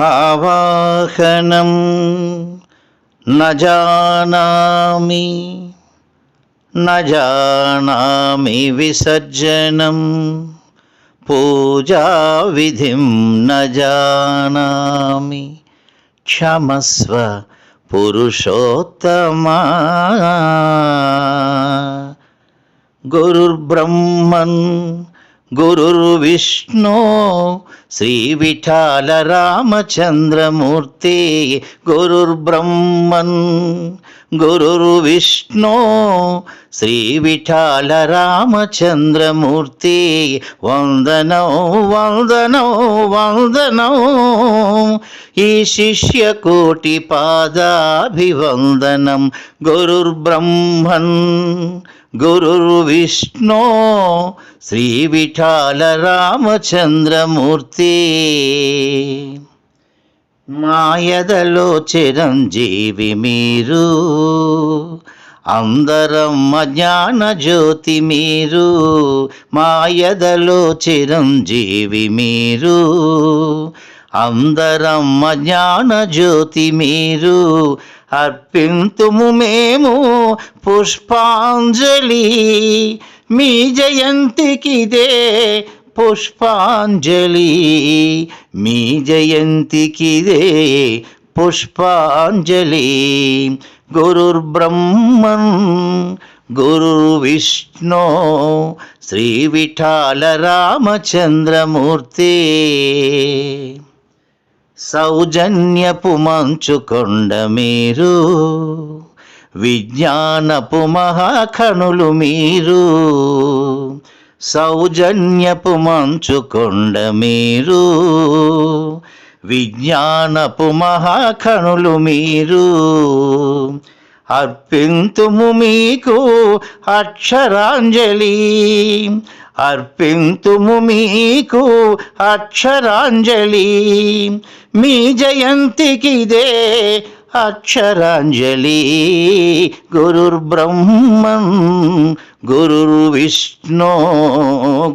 ఆవాహనం నజానామి నజానామి విసర్జనం పూజా విధిం నజానామి క్షమస్వ పురుషోత్తమా. గురుర్బ్రహ్మన్ గురుర్విష్ణు శ్రీ విఠాల రామచంద్రమూర్తి గురుర్బ్రహ్మన్ గురురు శ్రీ విఠాల రామచంద్రమూర్తి. వందనం వందనం వందనం. ఈ శిష్య కోటి పాదాభివందనం గురుర్బ్రహ్మన్ గురుర్విష్ణో శ్రీ విఠాల రామచంద్రమూర్తి. మాయదలో చిరంజీవి మీరు అందరం అజ్ఞాన జ్యోతి మీరు మాయదలో చిరంజీవి మీరు అందరం అజ్ఞాన జ్యోతి మీరు అర్పింతుము మేము పుష్పాంజలి మీ జయంతికిదే పుష్పాంజలి. మీ జయంతికిదే పుష్పాంజలి. గురుర్బ్రహ్మన్ గురుర్విష్ణు శ్రీ విఠాల రామచంద్రమూర్తి. సౌజన్యపు మంచుకొండ మీరు విజ్ఞానపు మహాఖణులు మీరు. సౌజన్యపు మంచుకొండ మీరు విజ్ఞానపు మహాఖణులు మీరు. అర్పింతుము మీకు అక్షరాంజలి అర్పింతుము మీకు అక్షరాంజలి. మీ జయంతికిదే అక్షరాంజలి. గురుర్బ్రహ్మన్ గురుర్విష్ణు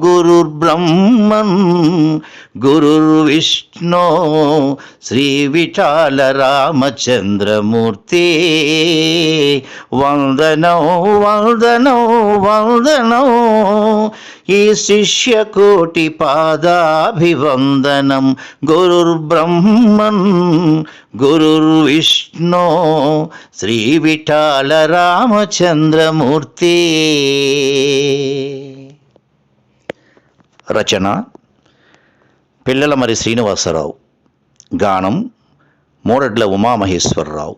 గురుర్బ్రహ్మన్ గురుర్విష్ణు. శ్రీ విఠాల రామచంద్రమూర్తి. వందనో వందనో వందనో. ఈ శిష్యకోటి పాదాభివందనం. గురుర్బ్రహ్మన్ గురుర్విష్ణు శ్రీ విఠాల రామచంద్రమూర్తి. రచన పిల్లల మరి శ్రీనివాసరావు. గానం మూడడ్ల ఉమామహేశ్వరరావు.